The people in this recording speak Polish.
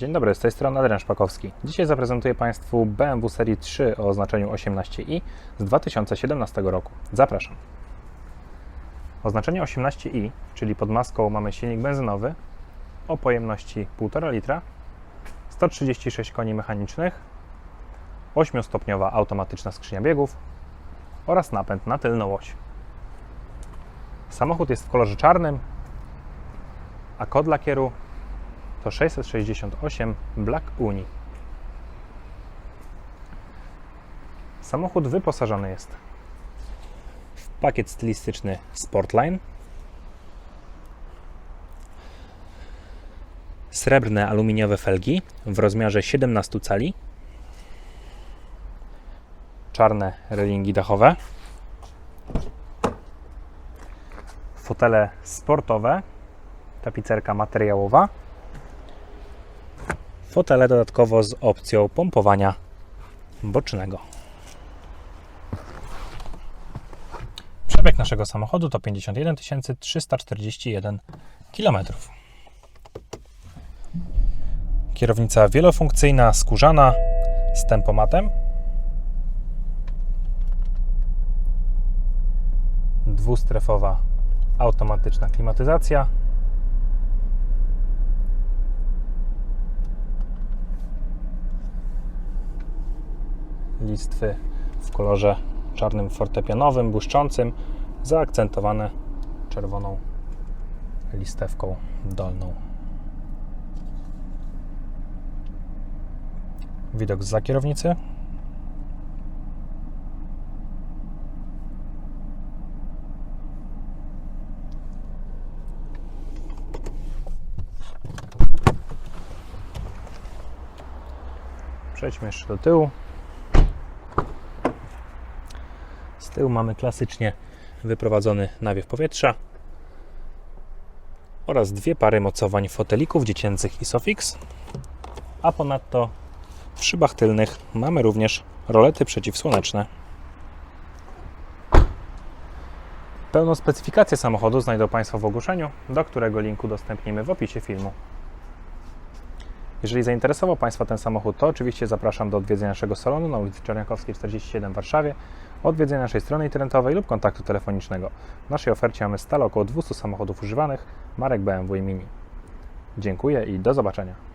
Dzień dobry, z tej strony Adrian Szpakowski. Dzisiaj zaprezentuję Państwu BMW serii 3 o oznaczeniu 18i z 2017 roku. Zapraszam. Oznaczenie 18i, czyli pod maską mamy silnik benzynowy o pojemności 1,5 litra, 136 koni mechanicznych, 8-stopniowa automatyczna skrzynia biegów oraz napęd na tylną oś. Samochód jest w kolorze czarnym, a kod lakieru to 668 Black Uni. Samochód wyposażony jest w pakiet stylistyczny Sportline, srebrne aluminiowe felgi w rozmiarze 17 cali, czarne relingi dachowe, fotele sportowe, tapicerka materiałowa, fotele dodatkowo z opcją pompowania bocznego. Przebieg naszego samochodu to 51 341 km. Kierownica wielofunkcyjna, skórzana z tempomatem. Dwustrefowa automatyczna klimatyzacja. Listwy w kolorze czarnym fortepianowym, błyszczącym, zaakcentowane czerwoną listewką dolną. Widok z kierownicy. Przejdźmy jeszcze do tyłu. Z tyłu mamy klasycznie wyprowadzony nawiew powietrza oraz dwie pary mocowań fotelików dziecięcych Isofix, a ponadto w szybach tylnych mamy również rolety przeciwsłoneczne. Pełną specyfikację samochodu znajdą Państwo w ogłoszeniu, do którego linku udostępnimy w opisie filmu. Jeżeli zainteresował Państwa ten samochód, to oczywiście zapraszam do odwiedzenia naszego salonu na ulicy Czerniakowskiej 47 w Warszawie, odwiedzenia naszej strony internetowej lub kontaktu telefonicznego. W naszej ofercie mamy stale około 200 samochodów używanych marek BMW i Mini. Dziękuję i do zobaczenia.